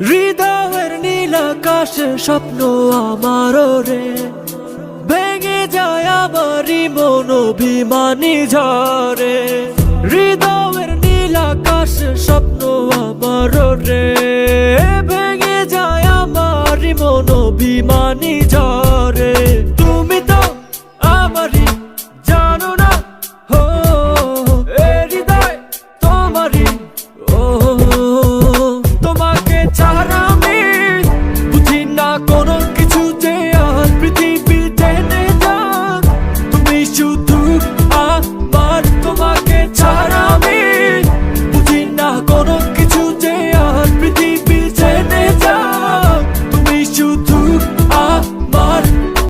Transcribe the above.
হৃদয়ের নীল আকাশে স্বপ্ন আমারও রে। ভেঙে যায় আমারই মন অভিমানী ঝরে হৃদয়ের নীল আকাশে স্বপ্ন আমারও রে। ভেঙে যায় আমারই মন অভিমানী ঝরে